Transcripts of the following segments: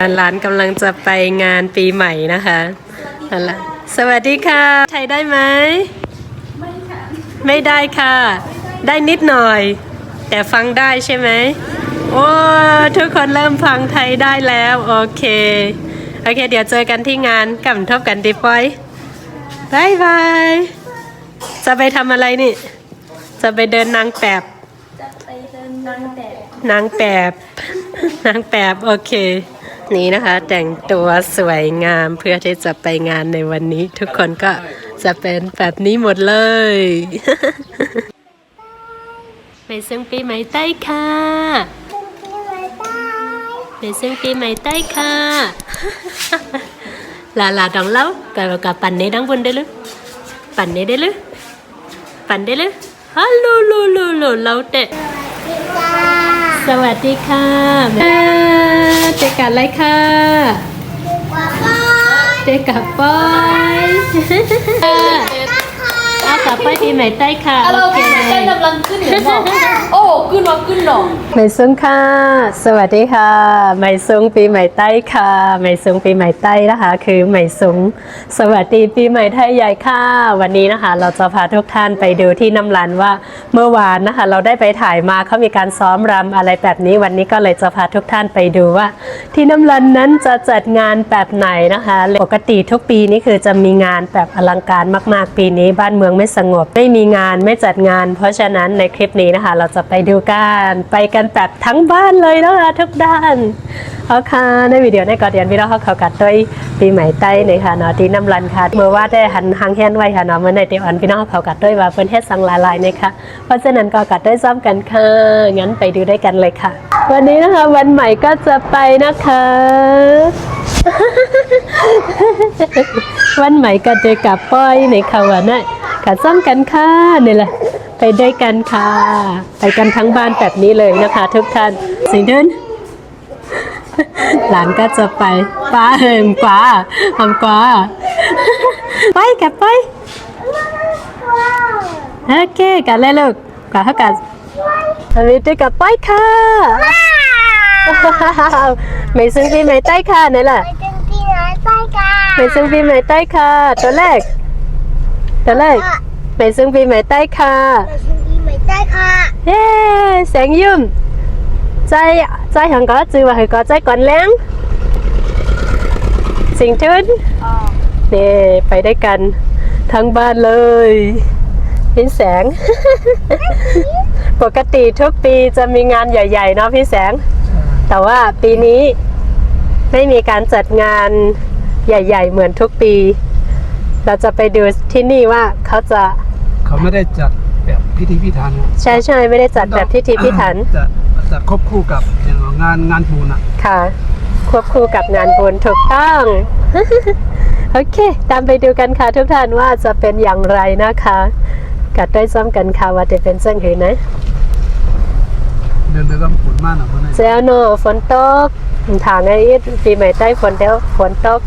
หลานกำลังจะไปงานปีใหม่นะคะนั่นละสวัสดีค่ะ ไทยได้ไหม ไม่ค่ะ ไม่ได้ค่ะ ได้นิดหน่อย แต่ฟังได้ใช่ไหม โอ้ทุกคนเริ่มฟังไทยได้แล้ว โอเค โอเค เดี๋ยวเจอกันที่งานกับทบกันดีปอยบายบาย จะไปทำอะไรนี่ จะไปเดินนางแปบ จะไปเดินนางแบบนางแปบ นางแปบ โอเค นี่นะคะ แต่งตัวสวยงามเพื่อที่จะไปงานในวันนี้ ทุกคนก็จะเป็นแบบนี้หมดเลยไปซึ่งปีใหม่ใต้ค่ะไปซึ่งปีใหม่ใต้ค่ะลาลาดองเล่ากับกับปั่นนี้ดังบนได้หรือปั่นนี้ได้หรือปั่นได้หรือฮัลโหลโลโลโลเราเตะ สวัสดีค่ะแม่เจอกันอะไรค่ะเจอกับป้อย เอากับป้อยปีใหม่ใต้ค่ะ เราโอเคใกล้กำลังขึ้นอยู่เนาะโอ้ขึ้นมาขึ้นเนาะไม่ซุงค่ะ สวัสดีค่ะไม่ซุงปีใหม่ใต้ค่ะไม่ซุงปีใหม่ใต้นะคะ คือไม่ซุงสวัสดีปีใหม่ไทยใหญ่ค่ะ วันนี้นะคะ เราจะพาทุกท่านไปดูที่น้ำรันว่าเมื่อวานนะคะ เราได้ไปถ่ายมาเขามีการซ้อมรำอะไรแบบนี้ วันนี้ก็เลยจะพาทุกท่านไปดูว่า ที่น้ำรันนั้นจะจัดงานแบบไหนนะคะ ปกติทุกปีนี่คือจะมีงานแบบอลังการมาก ๆ ปีนี้บ้านเมืองไม่สงบ ไม่มีงานไม่จัดงาน เพราะฉะนั้นในคลิปนี้นะคะ เราจะไปดูกันไปกันแบบทั้งบ้านเลยนะคะทุกด้านเอาค่ะในวิดีโอในกอนเรียนพี่น้องเขาเขากัดด้วยปีใหม่ใต้ในค่ะเนาะที่น้ำรันค่ะเมื่อว่าได้หันหางแฮนไว้ค่ะเนาะเมื่อในเดียวอันพี่น้องเขากัดด้วยว่าเพิ่นเฮ็ดสังหลายนะคะเพราะฉะนั้นก็กัดด้วยซ้ำกันค่ะงั้นไปดูได้กันเลยค่ะ วันนี้นะคะวันใหม่ก็จะไปนะคะวันใหม่ก็เจอกับป้อยในค่ะวันน่ะ กัดซ้ำกันค่ะนี่แหละไปด้วยกันค่ะ ไปกันทั้งบ้านแบบนี้เลยนะคะ ทุกท่านสิเดินหลานก็จะไปป้าเหิมกว่าทำกว่าไปกับไปโอเคกันเลยลูกกันเท่ากันทำนี้ด้วยกับไปค่ะไม่ซึ่งพี่ไม่ใต้ค่ะนี่แหละไปเป็นพี่น้อยไปกันไม่ซึ่งปีใหม่ใต้ค่ะตัวแรก ตัวแรกไม่ซึ่งปีใหม่ใต้ค่ะไปเป็นพี่ไม่ได้ค่ะเย้แสงยุ่มใจใจหังก็จือว่าคือก็ใจก่อนแรงสิงทุนนี่ไปได้กันทั้งบ้านเลยพี่แสง ปกติทุกปีจะมีงานใหญ่ ๆ เนาะพี่แสง แต่ว่าปีนี้ไม่มีการจัดงานใหญ่ ๆ เหมือนทุกปี เราจะไปดูที่นี่ว่าเขาจะเขาไม่ได้จัดแบบพิธีพิธันใช่ใช่ไม่ได้จัดแบบพิธีพิถันจะจะควบคู่กับอย่างงานงานบุญอะค่ะ ควบคู่กับงานบุญถูกต้องโอเค ตามไปดูกันค่ะทุกท่านว่าจะเป็นอย่างไรนะคะกัดด้วยซ้ำกันค่ะว่าจะเป็นเส้นหือนะเดินเดินก็ฝนมากหน่อยคนนี้เจ้าโนฝนตกถางไอ้อีทปีใหม่ใต้ฝนเดียวฝนตก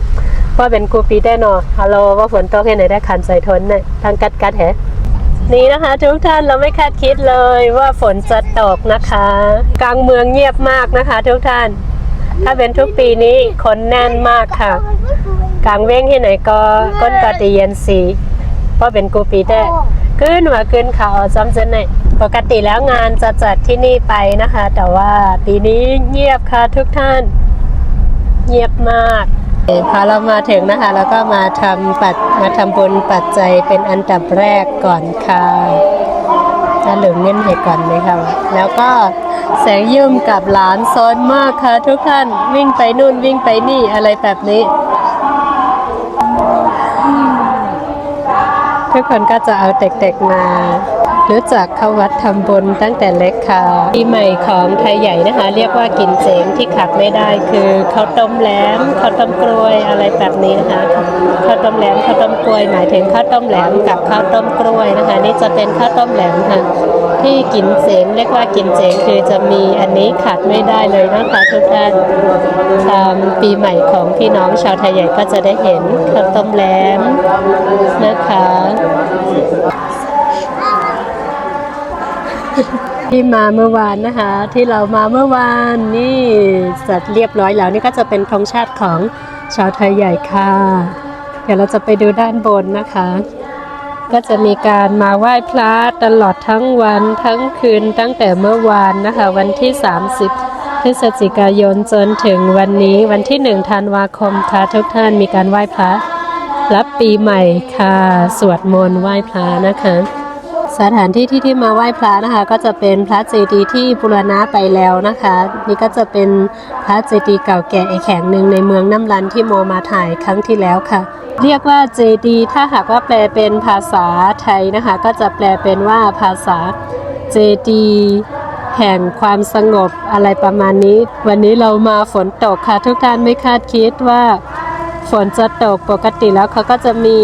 ว่าเป็นกูปีได้นอฮัลโหลว่าฝนตกให้ไหนได้คันใส่ทนเนี่ยทางกัดกัดแหนี่นะคะทุกท่านเราไม่คาดคิดเลยว่าฝนจะตกนะคะ กลางเมืองเงียบมากนะคะ ทุกท่าน ถ้าเป็นทุกปีนี้คนแน่นมากค่ะ กลางเว้งที่ไหนก็ก้นกตีเย็นสีเพราะเป็นกูปีได้ขึ้นมาขึ้นเขาซ้ำเจนไหนปกติแล้วงานจะจัดที่นี่ไปนะคะ แต่ว่าปีนี้เงียบค่ะทุกท่าน เงียบมาก พอเรามาถึงนะคะ แล้วก็มาทำปัดมาทำบุญปัจจัยเป็นอันดับแรกก่อนค่ะจะเหลืองเงินให้ก่อนเลยค่ะ แล้วก็แสงยุ่มกับหลานซ้อนมากค่ะ ทุกท่านวิ่งไปนู่นวิ่งไปนี่อะไรแบบนี้ ทุกคนก็จะเอาเด็กๆมา รู้จักเข้าวัดทำบุญตั้งแต่เล็กค่ะปีใหม่ของไทยใหญ่นะคะ เรียกว่ากินเจงที่ขาดไม่ได้คือข้าวต้มแหลมข้าวต้มกล้วยอะไรแบบนี้นะคะข้าวต้มแหลมข้าวต้มกล้วยหมายถึงข้าวต้มแหลมกับข้าวต้มกล้วยนะคะ นี่จะเป็นข้าวต้มแหลมค่ะที่กินเจงเรียกว่ากินเจงคือจะมีอันนี้ขาดไม่ได้เลยนะคะทุกท่านตามปีใหม่ของพี่น้องชาวไทยใหญ่ก็จะได้เห็นข้าวต้มแหลมนะคะ ที่มาเมื่อวานนะคะ ที่เรามาเมื่อวานนี่จัดเรียบร้อยแล้วนี่ก็จะเป็นธงชาติของชาวไทยใหญ่ค่ะ เดี๋ยวเราจะไปดูด้านบนนะคะ ก็จะมีการมาไหว้พระตลอดทั้งวันทั้งคืนตั้งแต่เมื่อวานนะคะ วันที่ 30 พฤศจิกายนจนถึงวันนี้วันที่ 1 ธันวาคมค่ะทุกท่านมีการไหว้พระรับปีใหม่ค่ะ สวดมนต์ไหว้พระนะคะ สถานที่ที่ที่มาไหว้พระนะคะ ก็จะเป็นพระเจดีย์ที่บูรณะไปแล้วนะคะ นี่ก็จะเป็นพระเจดีย์เก่าแก่อีกแห่งหนึ่งในเมืองน้ำรันที่โมมาถ่ายครั้งที่แล้วค่ะ เรียกว่าเจดีย์ถ้าหากว่าแปลเป็นภาษาไทยนะคะ ก็จะแปลเป็นว่าภาษาเจดีย์แห่งความสงบอะไรประมาณนี้ วันนี้เรามาฝนตกค่ะ ทุกท่านไม่คาดคิดว่า ฝนจะตกปกติแล้วเขาก็จะมี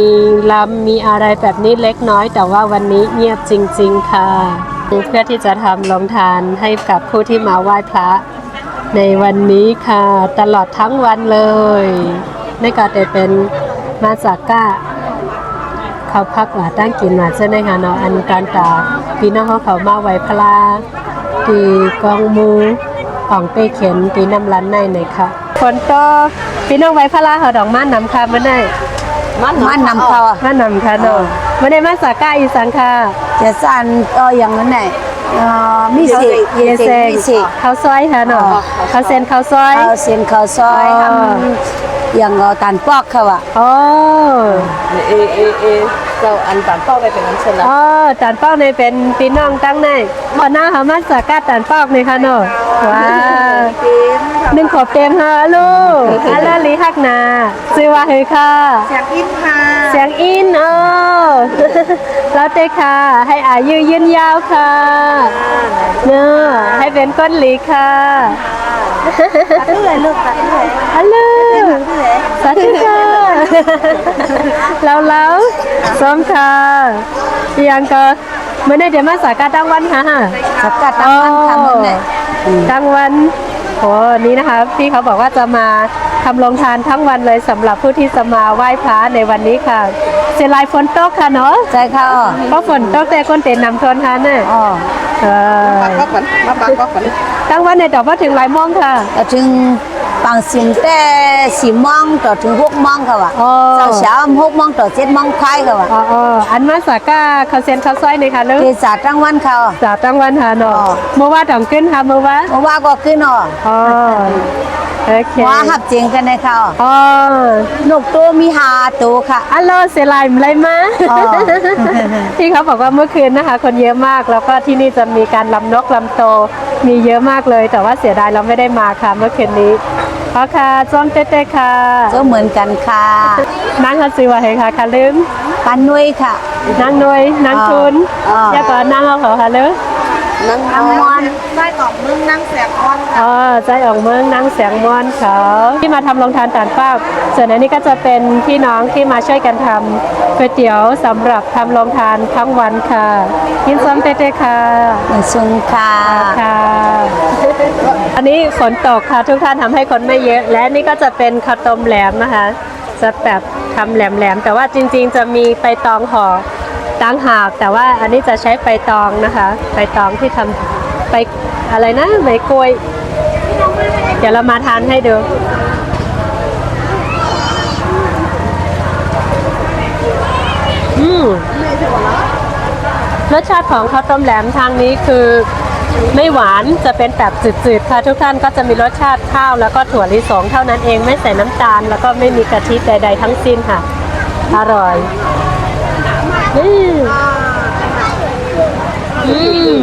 ลำมีอะไรแบบนี้เล็กน้อย แต่ว่าวันนี้เงียบจริง ๆ ค่ะ เพื่อที่จะทำลงทานให้กับผู้ที่มาไหว้พระ ในวันนี้ค่ะ ตลอดทั้งวันเลยนี่ก็จะเป็นมาจากก้าเขาพักหว่าตั้งกินหว่าใช่ไหมคะเนาะอันการตาพี่น้องเขาเขามาไหว้พระตีกองมูของเป้เข็นตีน้ำร้านในหน่อยค่ะฝนตก พี่น้องไหว้พระเขาดอกม้านนำค่ะมื่อไหร่มันมันนำเขาอะม้านนำค่ะเนาะมื่อได้มาจากก้าอีสังค่ะจะสั่นก็อย่างนั้นแหละเอ่อมีสิเยเซงมีสิข้าวซอยค่ะเนาะข้าวเซนข้าวซอยเอาเส้นข้าวซอยอ๋อทำอย่างเอาตันปอกเขาอะโอ้เอเอเอ เจ้าอันปานเป้าไปเป็นน้ำเชลอ๋อตานปอกในเป็นพี่น้องตั้งในพอหน้าเขามาจากก้าตานปอกในค่ะเนาะว้าวหนึ่งขอบเต็มฮะลูกอัลลาลีฮักนาซื้อว่าเฮยค่ะอยากกินค่ะเสียงอินเออแล้วเต้ค่ะ ให้อายุยืนยาวค่ะเนอะให้เป็นก้นหลีค่ะฮัลโหลสวัสดีค่ะ แล้วแล้วส้มค่ะยังก็เมื่อในเดี๋ยวมาสากาตั้งวันค่ะสักกัดตั้งมันทำมันแหละกลางวันโอ้นี่นะคะพี่เขาบอกว่าจะมาทำโรงทานทั้งวันเลยสำหรับผู้ที่จะมาไหว้พระในวันนี้ค่ะเสียลายฝนตกค่ะเนาะใจเขาอะเพราะฝนตกแต่คนเต็นนำทนทานเนี่ยอ๋อเออก็ก่อนมาปักก็ก่อนกลางวันเนี่ยดอกว่าถึงหลายโมงค่ะก็ถึง ปังสินแต่สี่โมงต่อถึงหกโมงเขาอะอ๋อ เช้าเช้าหกโมงต่อเจ็ดโมงค่ายเขาอะอ๋ออ๋ออันมาสาก้าเขาเซียนเขาวซอยเลยค่ะลูกเทศาตั้งวันเขาอะจากกลางวันค่ะเนาะอ๋อ เมื่อว่าดองขึ้นค่ะเมื่อว่าเพราะว่าก็ขึ้นอะอ๋อโอเคว่าหับจริงกันในเขาอะอ๋อนกตัวมีหาตัวค่ะ อัลโหลเสียลายอะไรมาอ๋อ ที่เขาบอกว่าเมื่อคืนนะคะ คนเยอะมากแล้วก็ที่นี่จะมีการลำนกลำโตมีเยอะมากเลย แต่ว่าเสียดายเราไม่ได้มาค่ะเมื่อคืนนี้ เพราะค่ะจ้อมเต้ๆค่ะก็เหมือนกันค่ะนั่งคัซื้อว่าให้ค่ะค่ะลืมปันนุ้ยค่ะนั่งหน่วยนั่งทุนอ๋อ แล้วก็นั่งเอาเขาค่ะเลยนั่งน้ำมันอ๋อใจออกเมืองนั่งเสียงมวนเขาที่มาทำโรงทานตานเป้าส่วนอันนี้ก็จะเป็นพี่น้องที่มาช่วยกันทำก๋วยเตี๋ยวสำหรับทำโรงทานทั้งวันค่ะกินซ้อมเต้ๆค่ะเหมือนซุงค่ะค่ะอันนี้ฝนตกค่ะทุกท่านทำให้คนไม่เยอะ และนี่ก็จะเป็นข้าวต้มแหลมนะคะจะแบบทำแหลมๆแต่ว่าจริงๆ จะมีใบตองห่อตั้งหากแต่ว่าอันนี้จะใช้ใบตองนะคะใบตองที่ทำใบ อะไรนะใบกล้วย เดี๋ยวเรามาทานให้ดูอืมรสชาติของข้าวต้มแหลมทางนี้คือไม่หวานจะเป็นแบบจืดๆ ค่ะทุกท่านก็จะมีรสชาติข้าวแล้วก็ถั่วลิสงเท่านั้นเองไม่ใส่น้ำตาล แล้วก็ไม่มีกะทิใดๆทั้งสิ้นค่ะ อร่อยอืมอืม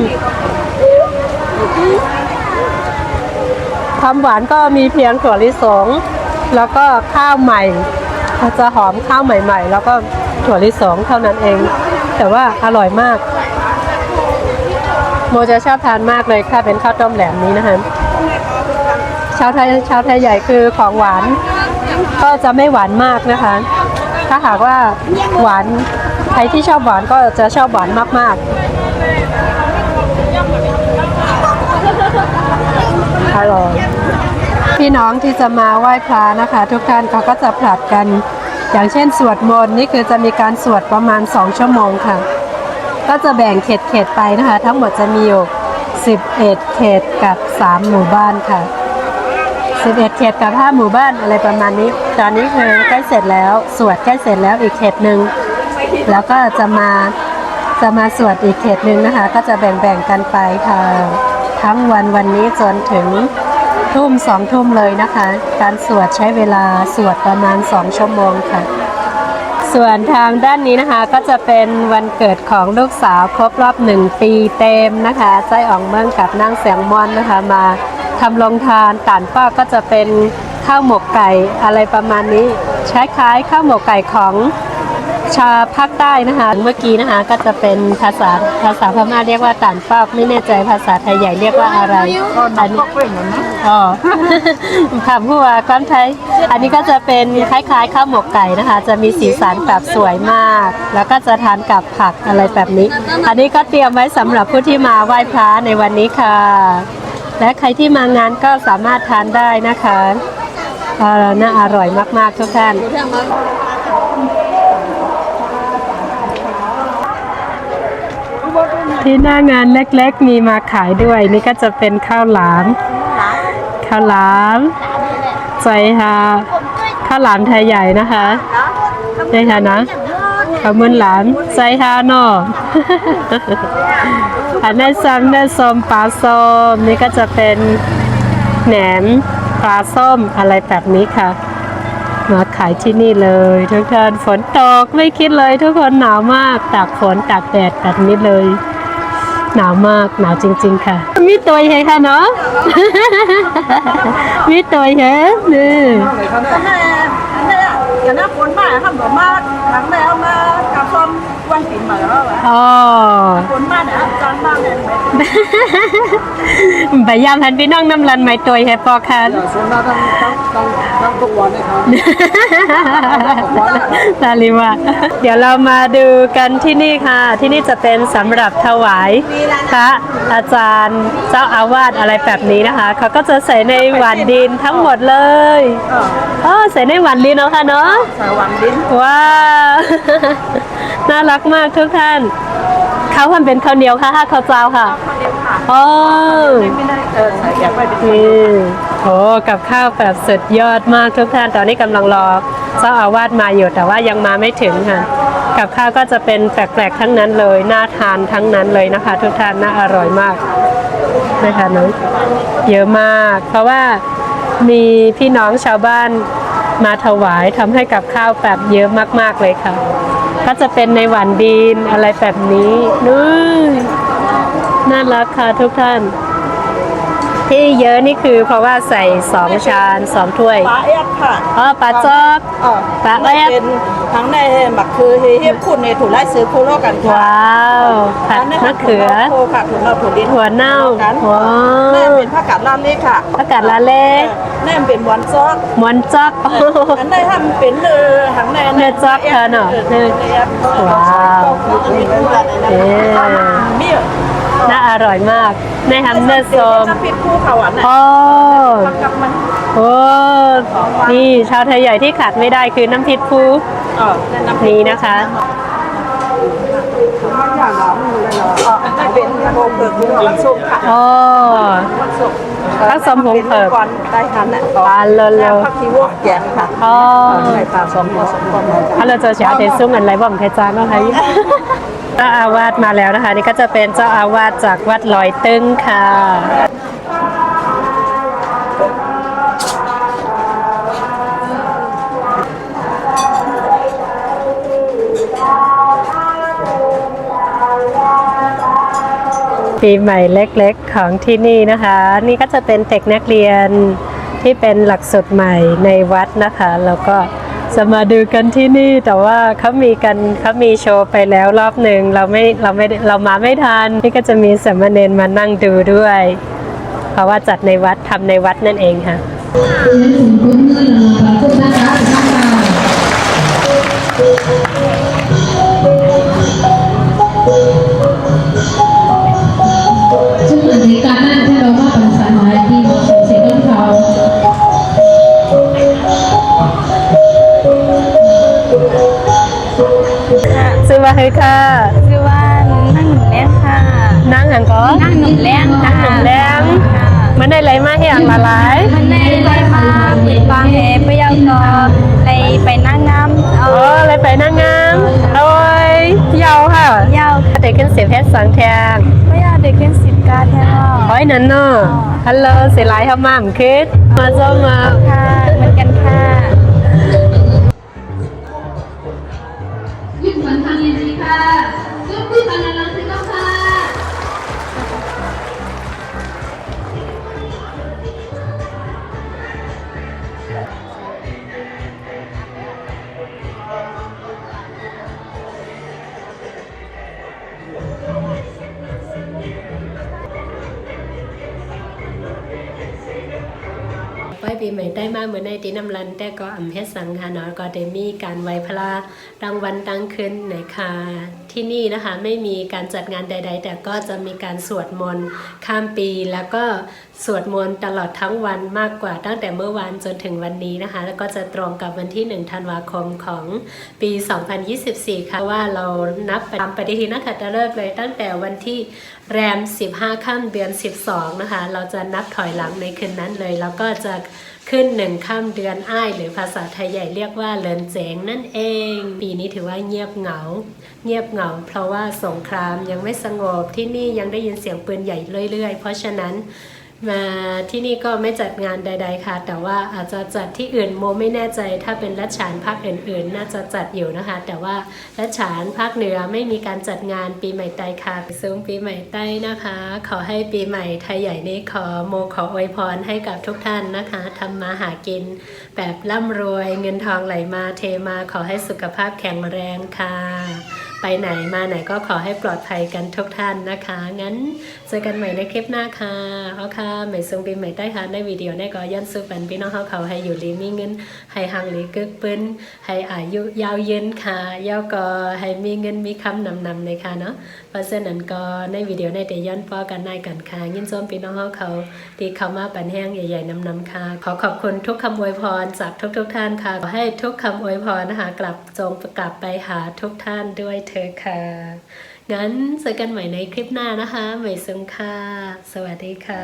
ความหวานก็มีเพียงถั่วลิสง แล้วก็ข้าวใหม่จะหอมข้าวใหม่ ๆ แล้วก็ถั่วลิสงเท่านั้นเอง แต่ว่าอร่อยมาก โมจะชอบทานมากเลยค่ะเป็นข้าวต้มแหลมนี้นะคะชาวไทยชาวไทยใหญ่คือของหวาน ก็จะไม่หวานมากนะคะ ถ้าหากว่าหวานใครที่ชอบหวานก็จะชอบหวานมากๆ อร่อย พี่น้องที่จะมาไหว้พระนะคะ ทุกท่านเขาก็จะผลัดกัน อย่างเช่นสวดมนต์นี่คือจะมีการสวดประมาณ 2 ชั่วโมงค่ะ ก็จะแบ่งเขตเขตๆไปนะคะ ทั้งหมดจะมีอยู่ 11 เขตกับ 3 หมู่บ้านค่ะ 11 เขตกับ 5 หมู่บ้านอะไรประมาณนี้ ตอนนี้คือใกล้เสร็จแล้วสวดใกล้เสร็จแล้วอีกเขตหนึ่งแล้วก็จะมาจะมาสวดอีกเขตหนึ่งนะคะ ก็จะแบ่งๆกันไปค่ะ ทั้งวันวันนี้จนถึงทุ่มสองทุ่มเลยนะคะ การสวดใช้เวลาสวดประมาณ2ชั่วโมงค่ะ ส่วนทางด้านนี้นะคะก็จะเป็นวันเกิดของลูกสาวครบรอบหนึ่งปีเต็มนะคะใจอ่องเมืองกับนางแสงมอนนะคะมาทำลงทานต่านป้าก็จะเป็นข้าวหมกไก่อะไรประมาณนี้ใช้คล้ายข้าวหมกไก่ของ ชาภาคใต้นะคะเมื่อกี้นะคะก็จะเป็นภาษาภาษาพม่าเรียกว่าต่านป้าไม่แน่ใจภาษาไทยใหญ่เรียกว่าอะไรอันนี้อ๋อคำพูดว่าก้อนไทย อันนี้ก็จะเป็นคล้ายๆข้าวหมกไก่นะคะ จะมีสีสันแบบสวยมาก แล้วก็จะทานกับผักอะไรแบบนี้ อันนี้ก็เตรียมไว้สำหรับผู้ที่มาไหว้พระในวันนี้ค่ะ และใครที่มางานก็สามารถทานได้นะคะน่าอร่อยมากๆทุกท่าน ที่หน้างานเล็กๆ มีมาขายด้วย นี่ก็จะเป็นข้าวหลาม ข้าวหลามใจค่ะข้าวหลามไทยใหญ่นะคะใช่ค่ะนะข้าวมันหลามใจค่ะนาะอันนี้ซ้ำได้ส้มปลาส้มนี่ก็จะเป็นแหนมปลาส้มอะไรแบบนี้ค่ะ มาขายที่นี่เลยทุกท่านฝนตกไม่คิดเลยทุกคนหนาวมากตากฝนตากแดดแบบนี้เลย หนาวมากหนาวจริง ๆ ค่ะ มีตัวเฮค่ะเนาะ มีตัวเฮนี่อย่างนั้นคนมาทำแบบมาครั้งแล้วมากับซอมวันปี ใหม่แล้วอะอ๋อคนมาเนี่ยจานมากเลยพยายามหันพี่น้องน้ำรันไม่ตัวเฮปอค่ะ อย่าสนหน้าทั้งทั้งทั้งทั้งทุกวันเลยครับลาลิวะเดี๋ยวเรามาดูกันที่นี่ค่ะ ที่นี่จะเป็นสำหรับถวายพระอาจารย์เจ้าอาวาสอะไรแบบนี้นะคะ เขาก็จะใส่ในหวานดินทั้งหมดเลยอ๋อใส่ในหวานดินเนาะค่ะเนาะ สายวันดินว้าว น่ารักมากทุกท่านเขาทำเป็นข้าวเหนียวค่ะห้าข้าวเจ้าค่ะอ๋อไม่ได้เออใส่แกะไปเป็นนี่โอ้กับข้าวแบบสุดยอดมากทุกท่านตอนนี้กำลังรอเจ้าอาวาสมาอยู่แต่ว่ายังมาไม่ถึงค่ะ กับข้าวก็จะเป็นแปลกๆทั้งนั้นเลยน่าทานทั้งนั้นเลยนะคะ ทุกท่านน่าอร่อยมากนะคะน้องเยอะมาก เพราะว่ามีพี่น้องชาวบ้านมาถวายทำให้กับข้าวแบบเยอะมากๆเลยค่ะ ก็จะเป็นในหวานดินอะไรแบบนี้นู่นน่ารักค่ะทุกท่าน ที่เยอะนี่คือเพราะว่าใส่สองชานสองถ้วย ปลาแอบค่ะอ๋อปลาจอกอ๋อปลาแอบเป็นทั้งในหมักคือเฮียบคุณในถูไล่ซื้อคู่โลกันค่ะว้าวผัดมะเขือโคค่ะถุงเราถุงดินถั่วเน่ากันว้าแม่วเป็นผักกาดลาเล่ค่ะผักกาดลาเล่แม่เป็นหวานซอกมวนจอกโอ้โหอันได้ทำเป็นเออหังในเนื้อจ๊อกเธอเนอะว้าวเอ๊ะมี น่าอร่อยมากในฮัมเนอร์ส้มน้ำพริกคู่เขาอะน่ะโอ้กับมันโอ้นี่ชาวไทยใหญ่ที่ขาดไม่ได้คือน้ำพริกฟูเออน้ำพริกนี้นะคะอ๋อได้เป็นโคเกิดคู่มันสุกค่ะโอ้มันสุกผักสมพงเผิกก่อนได้ทันอะปลาเลแล้ยวผักชีวกแกงค่ะอ๋อใส่ปลาสองหัวสองคนถ้าเราจะเสียเทซุ้งอันไรบ่มไทจานเนาะคะ เจ้าอาวาสมาแล้วนะคะ นี่ก็จะเป็นเจ้าอาวาสจากวัดลอยตึงค่ะปีใหม่เล็กๆของที่นี่นะคะ นี่ก็จะเป็นเด็กนักเรียนที่เป็นหลักสูตรใหม่ในวัดนะคะ แล้วก็ จะมาดูกันที่นี่แต่ว่าเขามีกันเขามีโชว์ไปแล้วรอบหนึ่งเราไม่เราไม่เรามาไม่ทันนี่ก็จะมีสามเณรมานั่งดูด้วย เพราะว่าจัดในวัดทำในวัดนั่นเองค่ะซึ่ง ซื้อมาให้ค่ะชื่อว่าหยังก็นั่งหนุ่มแรงค่ะหนึ่งแรงมันได้ไรมาให้อย่างละหลายมันได้เลยมาปิดบางแหไปยาวก็เลยไปนั่งน้ำเอาโอ้เลยไปนางงามโอ้ยยาวค่ะยาวเด็กขึ้นเสียเพชรสังแทงไม่ยาวเด็กขึ้นสิบกาแท้โอ้ยนั่นเนาะฮัลโหลเสียหลายครับมามคิดมาจ้ามาค่ะเหมือนกันค่ะ ยิน เหมือนในตีน้ำรันแต่ก็อำเฮ็ดสังค่ะเนาะก็ได้มีการไหวพระรางวัลตั้งขึ้นในค่ะที่นี่นะคะไม่มีการจัดงานใด ๆ แต่ก็จะมีการสวดมนต์ข้ามปี แล้วก็สวดมนต์ตลอดทั้งวันมากกว่า ตั้งแต่เมื่อวานจนถึงวันนี้นะคะ แล้วก็จะตรงกับวันที่ 1 ธันวาคมของปี 2024 ค่ะว่าเรานับตามปฏิทินนักขัตฤกษ์เลยตั้งแต่วันที่แรม 15 ค่ำเดือน 12 นะคะ เราจะนับถอยหลังในคืนนั้นเลย แล้วก็จะ ขึ้นหนึ่งค่ำเดือนอ้าย หรือภาษาไทยใหญ่เรียกว่าเลินเจงนั่นเอง ปีนี้ถือว่าเงียบเหงา เงียบเหงา เพราะว่าสงครามยังไม่สงบที่นี่ยังได้ยินเสียงปืนใหญ่เรื่อยๆ เพราะฉะนั้น มาที่นี่ก็ไม่จัดงานใด ๆ ค่ะ แต่ว่าอาจจะจัดที่อื่นโมไม่แน่ใจ ถ้าเป็นรัชานภาคอื่น ๆ น่าจะจัดอยู่นะคะ แต่ว่ารัชานภาคเหนือไม่มีการจัดงานปีใหม่ไต้ค่ะซุ้มปีใหม่ไต้นะคะ ขอให้ปีใหม่ไทยใหญ่นี้ขอโมขออวยพรให้กับทุกท่านนะคะทำมาหากิน แบบร่ำรวยเงินทองไหลมาเทมาขอให้สุขภาพแข็งแรงค่ะ ไปไหนมาไหนก็ขอให้ปลอดภัยกันทุกท่านนะคะ งั้นเจอกันใหม่ในคลิปหน้าค่ะเอาค่ะใหม่ทรงปีใหม่ใต้ค่ะในวิดีโอในก็ยันสุปันพี่น้องเขาเขาให้อยู่ลีมีเงิน ให้หังหลีกึกปืนให้อายุยาวยืนค่ะยาวก็ให้มีเงินมีคำนำนำเลยค่ะเนาะเพราะฉะนั้นก็ในวิดีโอในแต่ย้อนป้อกันในกันค่ะยินส้มพี่น้องเขาเขาที่เข้ามาปันแห้งใหญ่ๆนำนำค่ะ ขอขอบคุณทุกคำอวยพรจากทุกๆท่านค่ะขอให้ทุกคำอวยพรนะคะกลับจงกลับไปหาทุกท่านด้วยเธอค่ะ งั้นเจอกันใหม่ในคลิปหน้านะคะ ใหม่ซึงค่ะ สวัสดีค่ะ